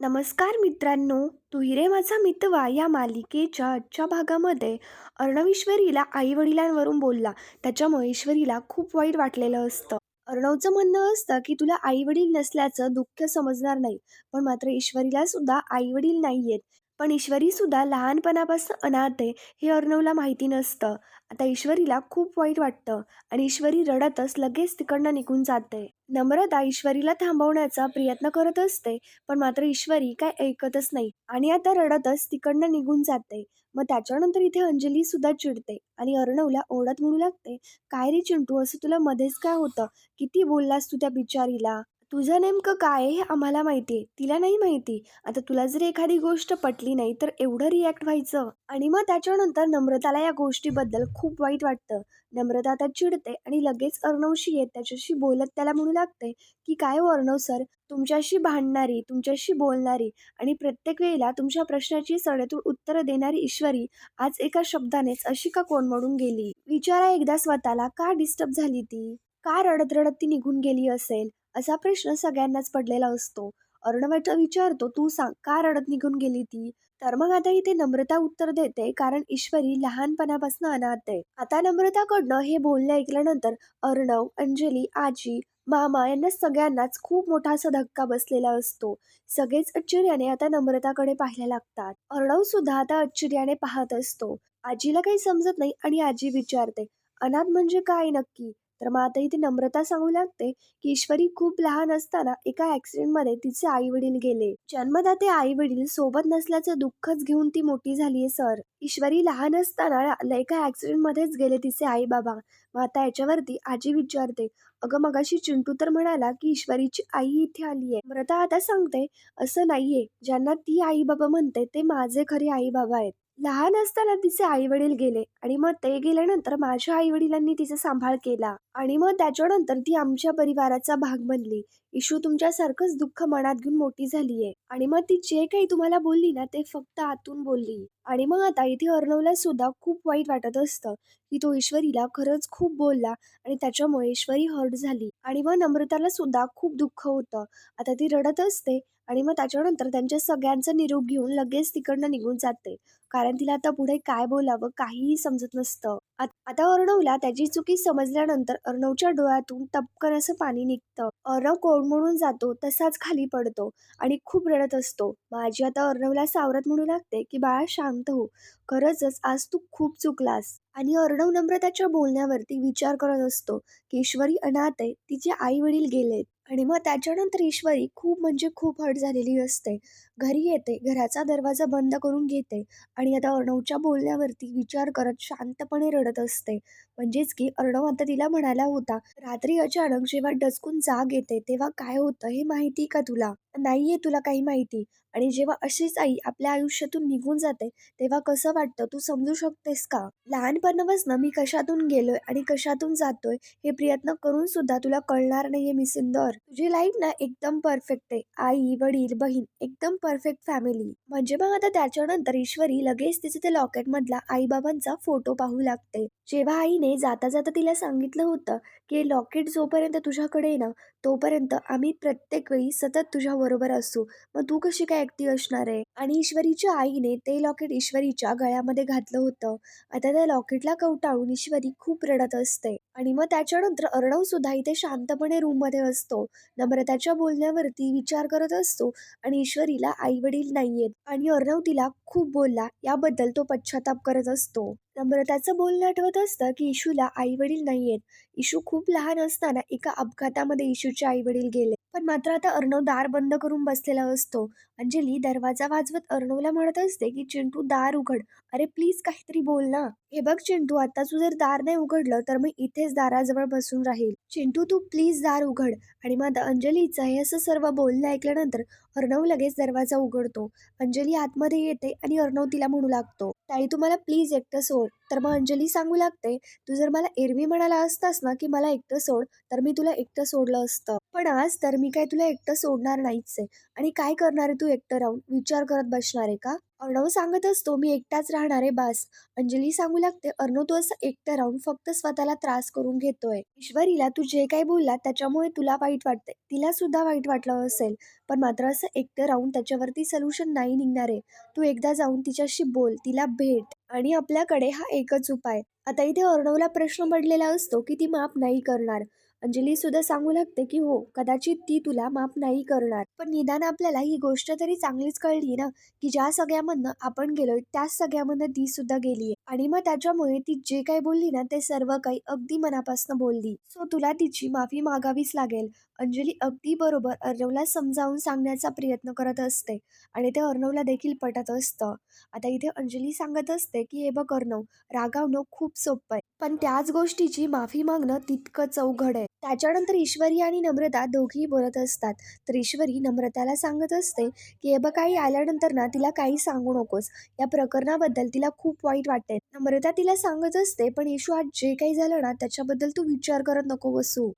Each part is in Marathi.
नमस्कार मित्रांनो तू हिरे माझा मितवा या मालिकेच्या आजच्या भागामध्ये अर्णव ईश्वरीला आई वडिलांवरून बोलला. त्याच्यामुळे ईश्वरीला खूप वाईट वाटलेलं असतं. अर्णवचं म्हणणं असतं की तुला आई वडील नसल्याचं दुःख समजणार नाही पण मात्र ईश्वरीला सुद्धा आई वडील नाही आहेत पण ईश्वरी सुद्धा लहानपणापासून अनाथ आहे हे अर्णवला माहिती नसतं. आता ईश्वरीला खूप वाईट वाटतं आणि ईश्वरी रडतच लगेच तिकडनं निघून जाते. नम्रता ईश्वरीला थांबवण्याचा प्रयत्न करत असते पण मात्र ईश्वरी काय ऐकतच नाही आणि आता रडतच तिकडनं निघून जाते. मग त्याच्यानंतर इथे अंजली सुद्धा चिडते आणि अर्णवला ओढत म्हणू लागते काय रे चिंटू असं तुला मध्येच काय होतं? किती बोललास तू त्या बिचारीला? तुझं नेमकं काय आहे हे आम्हाला माहिती आहे. तिला नाही माहिती. आता तुला जर एखादी गोष्ट पटली नाही तर एवढं रिॲक्ट व्हायचं. आणि मग त्याच्यानंतर नम्रताला या गोष्टीबद्दल खूप वाईट वाटतं. नम्रता आता चिडते आणि लगेच अर्णवशी येत. त्याच्याशी बोलत त्याला म्हणू लागते की काय हो अर्णव सर? तुमच्याशी भांडणारी तुमच्याशी बोलणारी आणि प्रत्येक वेळेला तुमच्या प्रश्नाची सडेतूड उत्तरं देणारी ईश्वरी आज एका शब्दानेच अशी का कोणमडून गेली? विचारा एकदा स्वतःला का डिस्टर्ब झाली ती? का रडत रडत ती निघून गेली असेल? असा प्रश्न सगळ्यांनाच पडलेला असतो. अर्णवाचा विचारतो तू सांग का रडत निघून गेली ती? तर मग आता इथे नम्रता उत्तर देते कारण ईश्वरी लहानपणापासून अनाथ आहे. आता नम्रताकडनं हे बोलणं ऐकल्यानंतर अर्णव अंजली आजी मामा यांना सगळ्यांनाच खूप मोठा असा धक्का बसलेला असतो. सगळेच आश्चर्याने आता नम्रताकडे पाहायला लागतात. अर्णव सुद्धा आता आश्चर्याने पाहत असतो. आजीला काही समजत नाही आणि आजी विचारते अनाथ म्हणजे काय नक्की? तर मग आता इथे नम्रता सांगू लागते की ईश्वरी खूप लहान असताना एका ॲक्सिडेंटमध्ये तिचे आई वडील गेले. जन्मदाते आई वडील सोबत नसल्याचं दुःखच घेऊन ती मोठी झालीये सर. ईश्वरी लहान असताना एका ॲक्सिडेंटमध्येच गेले तिचे आई बाबा मग आता याच्यावरती आजी विचारते अगं मगाशी चिंटू तर म्हणाला की ईश्वरीची आई इथे आली आहे. नम्रता आता सांगते असं नाहीये. ज्यांना ती आई बाबा म्हणते ते माझे खरे आई बाबा आहेत. लहान असताना तिचे आई वडील गेले आणि मग ते गेल्यानंतर माझ्या आई वडिलांनी तिचा सांभाळ केला आणि मग त्याच्यानंतर ती आमच्या परिवाराचा भाग बनली. इशू तुमच्यासारखंच दुःख मनात घेऊन मोठी झालीये. आणि मग ती जे काही तुम्हाला बोलली ना ते फक्त आतून बोलली. आणि मग आता इथे अर्णवला सुद्धा खूप वाईट वाटत असतं की तो ईश्वरीला खरंच खूप बोलला आणि त्याच्यामुळे ईश्वरी हर्ट झाली. आणि मग नम्रताला सुद्धा खूप दुःख होतं. आता ती रडत असते आणि मग त्याच्यानंतर त्यांच्या सगळ्यांचा निरोप घेऊन लगेच तिकडनं निघून जाते. कारण तिला आता पुढे काय बोलावं काहीही समजत नसतं. आता अर्णवला त्याची चुकी समजल्यानंतर अर्णवच्या डोळ्यातून टपकन असं पाणी निघतं. अर्णव कोळमळून जातो तसाच खाली पडतो आणि खूप रडत असतो. माझी आता अर्णवला सावरत म्हणू लागते की बाळा शांत हो. खरंच आज तू खूप चुकलास. आणि अर्णव नम्रताच्या बोलण्यावरती विचार करत असतो की ईश्वरी अनाथ आहे. तिचे आई वडील गेलेत. आणि मग त्याच्यानंतर ईश्वरी खूप म्हणजे खूप हट झालेली असते. घरी येते घराचा दरवाजा बंद करून घेते आणि आता अर्णवच्या बोलण्यावरती विचार करत शांतपणे रडत असते. म्हणजेच की अर्णव आता तिला म्हणाला होता रात्री अचानक जेव्हा डचकून जाग येते तेव्हा काय होतं हे माहिती का तुला? नाहीये तुला काही माहिती. आणि जेव्हा अशीच आई आपल्या आयुष्यातून निघून जाते तेव्हा कसं वाटतं? तू समजू शकतेस का? लहानपणापासून मी कशातून गेलोय आणि कशातून जातोय हे प्रयत्न करून सुद्धा तुला कळणार नाहीये मी सिंदर. तुझी लाईफ ना एकदम परफेक्ट आहे. आई वडील बहीण एकदम परफेक्ट फॅमिली म्हणजे मग आता त्याच्यानंतर ईश्वरी लगेच तिचे ते लॉकेट मधला आईबाबांचा फोटो पाहू लागते. जेव्हा आईने जाता जाता तिला सांगितलं होतं की लॉकेट जोपर्यंत तुझ्याकडे ना तोपर्यंत आम्ही प्रत्येक वेळी सतत तुझ्या बरोबर असू. मग तू कशी काय एकटी असणार आहे? आणि ईश्वरीच्या आईने ते लॉकेट ईश्वरीच्या गळ्यामध्ये घातलं होतं. आता त्या लॉकेटला कवटाळून ईश्वरी खूप रडत असते. आणि मग त्याच्यानंतर अर्णव सुद्धा इथे शांतपणे रूममध्ये असतो. नम्रताच्या बोलण्यावरती विचार करत असतो आणि ईश्वरीला आई वडील नाहीयेत. आणि अर्णव तिला खूप बोलला. याबद्दल तो पश्चाताप करत असतो. नम्रताचं बोलणं आठवत असतं की इशूला आई वडील नाहीयेत इशू खूप लहान असताना एका अपघातामध्ये इशूचे आई वडील गेले. पण मात्र आता अर्णव दार बंद करून बसलेला असतो. अंजली दरवाजा वाजवत अर्णवला म्हणत असते की चिंटू दार उघड. अरे प्लीज काहीतरी बोल ना. हे बघ चिंटू आता तू जर दार नाही उघडलं तर मी इथेच दाराजवळ बसून राहील. चिंटू तू प्लीज दार उघड. आणि मग अंजलीचं हे असं सर्व बोलणं ऐकल्यानंतर अर्णव लगेच दरवाजा उघडतो. अंजली आतमध्ये येते आणि अर्णव तिला म्हणू लागतो ताई तुम्हाला प्लीज एकटं सोड. तर मग अंजली सांगू लागते तू जर मला एरवी म्हणाला असतास ना की मला एकटं सोड तर मी तुला एकटं सोडलं असतं. पण आज तर मी काय तुला एकटं सोडणार नाहीच आहे आणि काय करणार आहे तू एकटं राहून? विचार करत बसणार आहे का? अर्णव सांगत असतो मी एकटाच राहणार आहे बास. अंजली सांगू लागते अर्णव तू असं एकटं राहून फक्त स्वतःला त्रास करून घेतोय. ईश्वरीला तू जे काही बोलला त्याच्यामुळे तुला वाईट वाटते तिला सुद्धा वाईट वाटलं असेल पण मात्र असं एकटं राहून त्याच्यावरती सोल्युशन नाही निघणार आहे. तू एकदा जाऊन तिच्याशी बोल तिला भेट. आणि आपल्याकडे हा एकच उपाय. आता इथे अर्णवला प्रश्न पडलेला असतो की ती माफ नाही करणार. अंजली सुद्धा सांगू लागते की हो कदाचित ती तुला माफ नाही करणार. पण निदान आपल्याला ही गोष्ट तरी चांगलीच कळली ना की ज्या सगळ्यामधनं आपण गेलोय त्याच सगळ्यामधनं ती सुद्धा गेलीये. आणि मग त्याच्यामुळे ती जे काही बोलली ना ते सर्व काही अगदी मनापासून बोलली. सो तुला तिची माफी मागावीच लागेल. अंजली अगदी बरोबर अर्णवला समजावून सांगण्याचा प्रयत्न करत असते आणि ते अर्णवला देखील पटत असतं. आता इथे अंजली सांगत असते की हे बघ अर्णव रागावणं खूप सोपं आहे पण त्याच गोष्टीची माफी मागणं तितकंच अवघड आहे. त्याच्यानंतर ईश्वरी आणि नम्रता दोघीही बोलत असतात. तर ईश्वरी नम्रताला सांगत असते की हे बघ काही आल्यानंतर ना तिला काही सांगू नकोस. या प्रकरणाबद्दल तिला खूप वाईट वाटते नम्रता तिला सांगत असते पण येशू आज जे काही झालं ना त्याच्याबद्दल तू विचार करत नको बसू.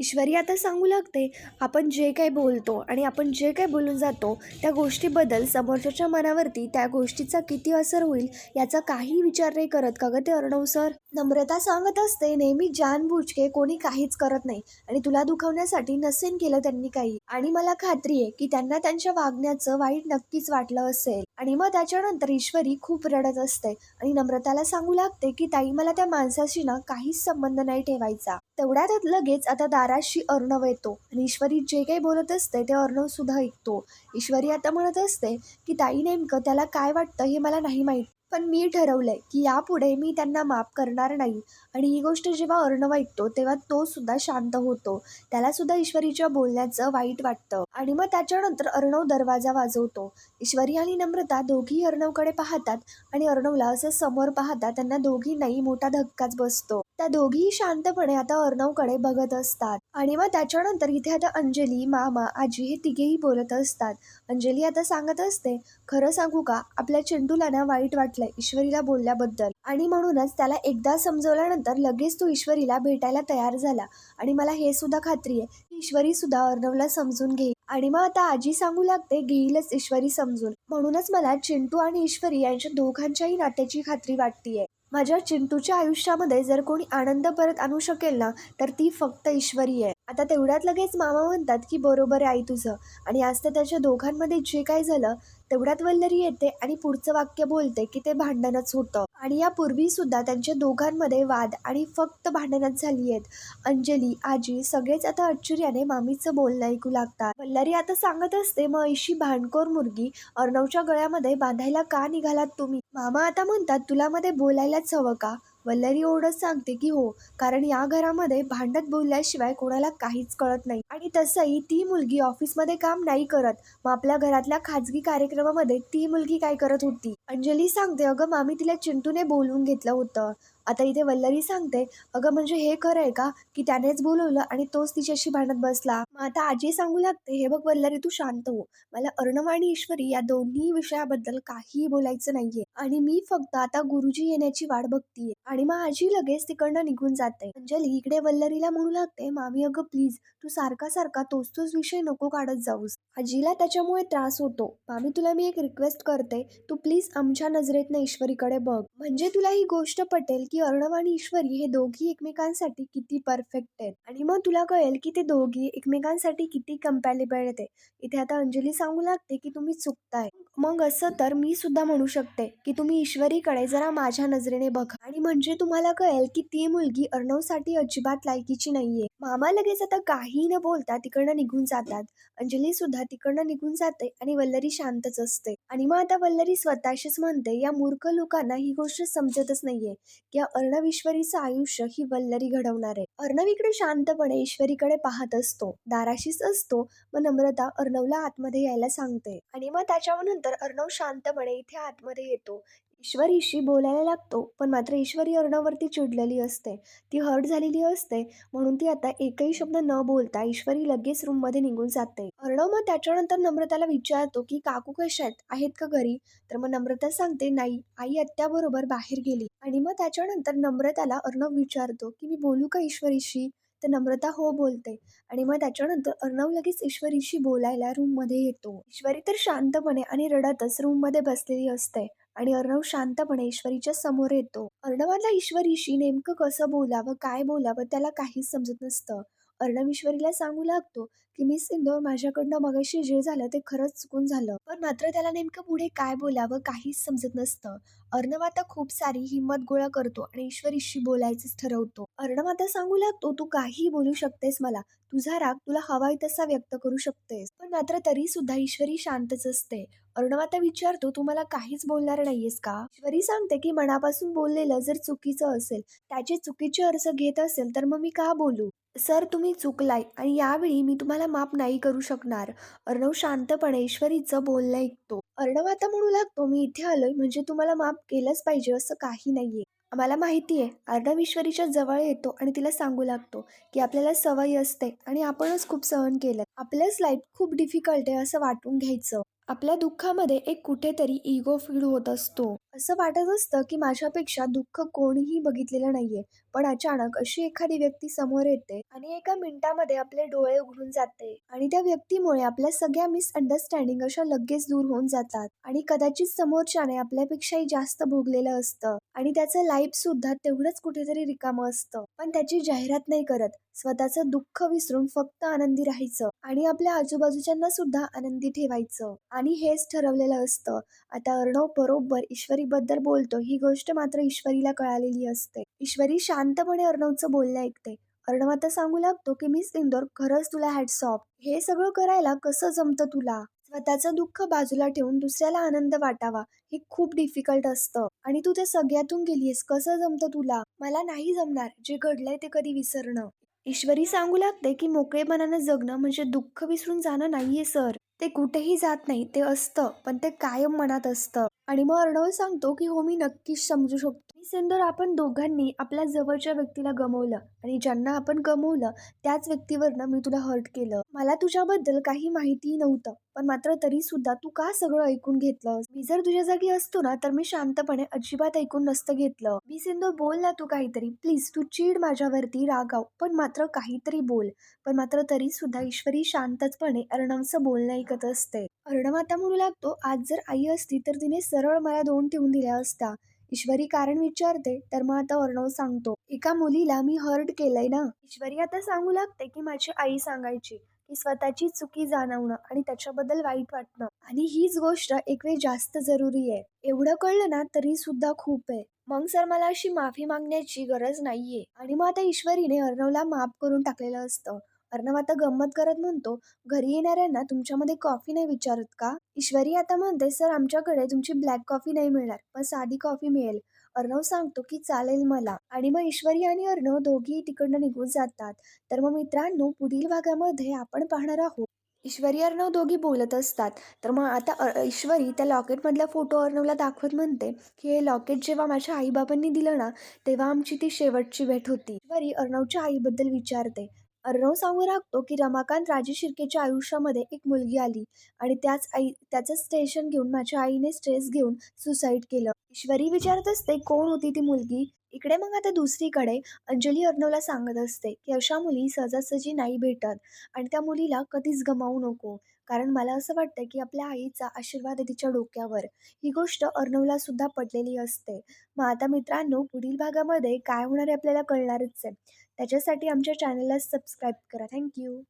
ईश्वरी आता सांगू लागते आपण जे काही बोलतो आणि आपण जे काही बोलून जातो त्या गोष्टीबद्दल समोरच्याच्या मनावरती त्या गोष्टीचा किती असर होईल याचा काही विचार नाही करत का ग ते अर्णव सर? नम्रता सांगत असते नेहमी जानबुजके कोणी काहीच करत नाही आणि तुला दुखवण्यासाठी नसेन केलं त्यांनी काही. आणि मला खात्री आहे की त्यांना त्यांच्या वागण्याचं वाईट नक्कीच वाटलं असेल. आणि मग त्याच्यानंतर ईश्वरी खूप रडत असते आणि नम्रताला सांगू लागते की ताई मला त्या माणसाशी ना काहीच संबंध नाही ठेवायचा. तेवढ्यात लगेच आता दाराशी अर्णव येतो आणि ईश्वरी जे काही बोलत असते ते अर्णव सुद्धा ऐकतो. ईश्वरी आता म्हणत असते की ताई नेमकं त्याला काय वाटतं हे मला नाही माहीत. पण मी ठरवलंय की यापुढे मी त्यांना माफ करणार नाही. आणि ही गोष्ट जेव्हा अर्णव ऐकतो तेव्हा तो सुद्धा शांत होतो. त्याला सुद्धा ईश्वरीच्या बोलण्याचं वाईट वाटतं. आणि मग त्याच्यानंतर अर्णव दरवाजा वाजवतो. ईश्वरी आणि नम्रता दोघी अर्णवकडे पाहतात आणि अर्णवला असं समोर पाहतात त्यांना दोघींनाही मोठा धक्काच बसतो. त्या दोघीही शांतपणे आता अर्णवकडे बघत असतात. आणि मग त्याच्यानंतर इथे आता अंजली मामा आजी हे तिघेही बोलत असतात. अंजली आता सांगत असते खरं सांगू का? आपल्या चिंटूला ना वाईट वाटलंय ईश्वरीला बोलल्याबद्दल. आणि म्हणूनच त्याला एकदा समजवल्यानंतर लगेच तो ईश्वरीला भेटायला तयार झाला. आणि मला हे सुद्धा खात्री आहे की ईश्वरी सुद्धा अर्णवला समजून घेईल. आणि मग आता आजी सांगू लागते घेईलच ईश्वरी समजून. म्हणूनच मला चिंटू आणि ईश्वरी यांच्या दोघांच्याही नात्याची खात्री वाटतीये. माझ्या चिंटूच्या आयुष्यामध्ये जर कोणी आनंद परत आणू शकेल ना तर ती फक्त ईश्वरी आहे. आता तेवढ्यात लगेच मामा म्हणतात की बरोबर आहे आई तुझं. आणि आज तर त्याच्या दोघांमध्ये जे काय झालं तेवढ्यात वल्लरी येते आणि पुढचं वाक्य बोलते की ते भांडणच होतं. आणि यापूर्वी सुद्धा त्यांच्या दोघांमध्ये वाद आणि फक्त भांडणच झाली आहेत. अंजली आजी सगळेच आता आश्चर्याने मामीचं बोलणं ऐकू लागतात. वल्लरी आता सांगत असते मग ऐशी भांडखोर मुलगी अर्णवच्या गळ्यामध्ये बांधायला का निघालात तुम्ही? मामा आता म्हणतात तुला मध्ये बोलायलाच हवं का? वल्लरी ओढत सांगते की हो कारण या घरामध्ये भांडत बोलल्याशिवाय कोणाला काहीच कळत नाही. आणि तसंही ती मुलगी ऑफिसमध्ये काम नाही करत. मग आपल्या घरातल्या खाजगी कार्यक्रमामध्ये ती मुलगी काय करत होती? अंजली सांगते अगं मामी तिला चिंटूने बोलवून घेतलं होतं. आता इथे वल्लरी सांगते अगं म्हणजे हे खरं आहे का की त्यानेच बोलवलं आणि तोच तिच्याशी भांडत बसला? मग आता आजी सांगू लागते हे बघ वल्लरी तू शांत हो. मला अर्णव आणि ईश्वरी या दोन्ही विषयाबद्दल काहीही बोलायचं नाहीये. आणि मी फक्त आता गुरुजी येण्याची वाट बघतीये. आणि मग आजी लगेच तिकडनं निघून जाते. अंजली इकडे वल्लरीला म्हणू लागते मामी अगं प्लीज तू सारखा सारखा तोच तोच विषय नको काढत जाऊस. आजीला त्याच्यामुळे त्रास होतो. मामी तुला मी एक रिक्वेस्ट करते तू प्लीज आमच्या नजरेतनं ईश्वरीकडे बघ. म्हणजे तुला ही गोष्ट पटेल की अर्णव आणि ईश्वरी हे दोघी एकमेकांसाठी किती परफेक्ट आहेत. आणि मग तुला कळेल की ते दोघी एकमेकांसाठी किती कम्पॅलेबल आहेत. इथे आता अंजली सांगू लागते की तुम्ही चुकताय. मग असं तर मी सुद्धा म्हणू शकते की तुम्ही ईश्वरीकडे जरा माझ्या नजरेने बघा. आणि म्हणजे तुम्हाला कळेल की ती मुलगी अर्णवसाठी अजिबात लायकीची नाहीये. मामा लगेच आता काही न बोलता तिकडनं निघून जातात. अंजली सुद्धा तिकडनं निघून जाते आणि वल्लरी शांतच असते. आणि मग आता वल्लरी स्वतःशीच म्हणते या मूर्ख लोकांना ही गोष्ट समजतच नाहीये. की अर्णव ईश्वरीचं आयुष्य ही वल्लरी घडवणार. आहे अर्णव इकडे शांतपणे ईश्वरीकडे पाहत असतो. दाराशीच असतो. मग नम्रता अर्णवला आतमध्ये यायला सांगते. आणि मग त्याच्यावर नंतर अर्णव शांतपणे इथे आतमध्ये येतो. ईश्वरीशी बोलायला लागतो पण मात्र ईश्वरी अर्णववरती चिडलेली असते. ती हर्ट झालेली असते म्हणून ती आता एकही शब्द न बोलता ईश्वरी लगेच रूममध्ये निघून जाते. अर्णव मग त्याच्यानंतर नम्रताला विचारतो की काकू कशा आहेत? आहेत का घरी? तर मग नम्रता सांगते नाही आई आत्याबरोबर बाहेर गेली. आणि मग त्याच्यानंतर नम्रताला अर्णव विचारतो की मी बोलू का ईश्वरीशी तर नम्रता हो बोलते. आणि मग त्याच्यानंतर अर्णव लगेच ईश्वरीशी बोलायला रूममध्ये येतो. ईश्वरी तर शांतपणे आणि रडतच रूममध्ये बसलेली असते आणि अर्णव शांतपणे ईश्वरीच्या समोर येतो. अर्णवाला ईश्वरीशी नेमकं कसं बोलावं काय बोलावं त्याला काहीच समजत नसतं. अर्णविश्वरीला सांगू लागतो की मिस इंदोर माझ्याकडनं मगाशी जे झालं ते खरंच चुकून झालं. पण मात्र त्याला नेमकं पुढे काय बोलावं काहीच समजत नसतं. अर्णव आता खूप सारी हिंमत गोळा करतो आणि ईश्वरीशी बोलायचंच ठरवतो. अर्णव आता सांगू लागतो तू काही बोलू शकतेस मला. तुझा राग तुला हवाय तसा व्यक्त करू शकतेस. पण मात्र तरी सुद्धा ईश्वरी शांतच असते. अर्णव आता विचारतो तू मला काहीच बोलणार नाहीयेस का? ईश्वरी सांगते की मनापासून बोललेलं जर चुकीचं असेल त्याचे चुकीचे अर्ज घेत असेल तर मग मी का बोलू? सर तुम्ही चुकलाय आणि यावेळी मी तुम्हाला माफ नाही करू शकणार. अर्णव शांतपणे ईश्वरीचं बोलणं ऐकतो. अर्णव आता म्हणू लागतो मी इथे आलोय म्हणजे तुम्हाला माफ केलंच पाहिजे असं काही नाहीये. मला माहिती आहे अर्णव ईश्वरीच्या जवळ येतो आणि तिला सांगू लागतो की आपल्याला सवय असते आणि आपणच खूप सहन केलं. आपलंच लाईफ खूप डिफिकल्ट आहे असं वाटून घ्यायचं. आपल्या दुःखामध्ये एक कुठेतरी इगो फील होत असतो. असं वाटत असतं की माझ्यापेक्षा दुःख कोणीही बघितलेलं नाहीये. पण अचानक अशी एखादी व्यक्ती समोर येते आणि एका मिनिटामध्ये आपले डोळे उघडून जाते आणि त्या व्यक्तीमुळे आपल्या सगळ्या मिसअंडरस्टँडिंग अशा लगेच दूर होऊन जातात आणि कदाचित समोरच्याने आपल्यापेक्षाही जास्त भोगलेलं असतं आणि त्याचं लाईफ सुद्धा तेवढंच कुठेतरी रिकामं असतं. पण त्याची जाहिरात नाही करत. स्वतःचं दुःख विसरून फक्त आनंदी राहायचं आणि आपल्या आजूबाजूच्यांना सुद्धा आनंदी ठेवायचं. आणि हेच ठरवलेलं असतं. आता अर्णव बरोबर बद्दल बोलतो. ही गोष्ट मात्र ईश्वरीला कळालेली असते. ईश्वरी शांतपणे अर्णवचं बोलणं ऐकते. अर्णव आता सांगू लागतो की मिस इंदोर खरंच तुला हॅट्स ऑफ. हे सगळं करायला कसं जमतं तुला? स्वतःचं दुःख बाजूला ठेवून दुसऱ्याला आनंद वाटावा हे खूप डिफिकल्ट असतं. आणि तू त्या सगळ्यातून गेलीस कसं जमतं तुला? मला नाही जमणार. जे घडलंय ते कधी विसरणं. ईश्वरी सांगू लागते की मोकळेपणानं जगणं म्हणजे दुःख विसरून जाणं नाहीये सर. ते कुठेही जात नाही ते असतं पण ते कायम मनात असतं. आणि मग अर्णव सांगतो की हो मी नक्कीच समजू शकतो. मी आपण दोघांनी आपल्या जवळच्या व्यक्तीला गमवलं आणि ज्यांना आपण गमवलं त्याच व्यक्तीवरनं मी तुला हर्ट केलं. मला तुझ्याबद्दल काही माहिती नव्हतं पण मात्र तरी सुद्धा तू का सगळं ऐकून घेतलं मी जर तुझ्या जागी असतो ना तर मी शांतपणे अजिबात ऐकून नसतं घेतलं. मी सिंधू बोल ना तू काहीतरी. प्लीज तू चीड माझ्यावरती रागाव. पण मात्र काहीतरी बोल. पण मात्र तरी सुद्धा ईश्वरी शांतचपणे अर्णवचं बोलणं ऐकत असते. अर्णव आता म्हणू लागतो आज जर आई असती तर तिने सरळ मला दोन ठेवून दिल्या असता. ईश्वरी कारण विचारते तर मग आता अर्णव सांगतो. एका मुलीला मी हर्ट केलंय ना? ईश्वरी आता सांगू लागते की माझी आई सांगायची की स्वतःची चुकी जाणवणं आणि त्याच्याबद्दल वाईट वाटणं. आणि हीच गोष्ट एक वेळ जास्त जरुरी आहे. एवढं कळलं ना तरी सुद्धा खूप आहे. मग सर मला अशी माफी मागण्याची गरज नाहीये. आणि मग आता ईश्वरीने अर्णवला माफ करून टाकलेलं असतं. अर्णव आता गंमत करत म्हणतो घरी येणाऱ्यांना तुमच्यामध्ये कॉफी नाही विचारत का? ईश्वरी आता म्हणते सर आमच्याकडे तुमची ब्लॅक कॉफी नाही मिळणार पण साधी कॉफी मिळेल. अर्णव सांगतो की चालेल मला. आणि मग ईश्वरी आणि अर्णव दोघी तिकडनं निघून जातात. तर मग मित्रांनो पुढील भागामध्ये आपण पाहणार आहोत ईश्वरी अर्णव दोघी बोलत असतात. तर मग आता ईश्वरी त्या लॉकेटमधल्या फोटो अर्णवला दाखवत म्हणते की हे लॉकेट जेव्हा माझ्या आईबाबांनी दिलं ना तेव्हा आमची ती शेवटची भेट होती. ईश्वरी अर्णवच्या आईबद्दल विचारते. अर्णव सांगू लागतो की रमाकांत राजे शिर्केच्या आयुष्यामध्ये एक मुलगी आली आणि त्याच आई त्याचं स्टेशन घेऊन माझ्या आईने स्ट्रेस घेऊन सुसाईड केलं. ईश्वरी विचारत असते कोण होती ती मुलगी? इकडे मग आता दुसरीकडे अंजली अर्णवला सांगत असते की अशा मुली सहजासहजी नाही भेटत आणि त्या मुलीला कधीच गमावू नको. कारण मला असं वाटतं की आपल्या आईचा आशीर्वाद आहे तिच्या डोक्यावर. ही गोष्ट अर्णवला सुद्धा पडलेली असते. मग आता मित्रांनो पुढील भागामध्ये काय होणार आहे आपल्याला कळणारच आहे. त्याच्यासाठी आमच्या चॅनलला सबस्क्राईब करा. थँक्यू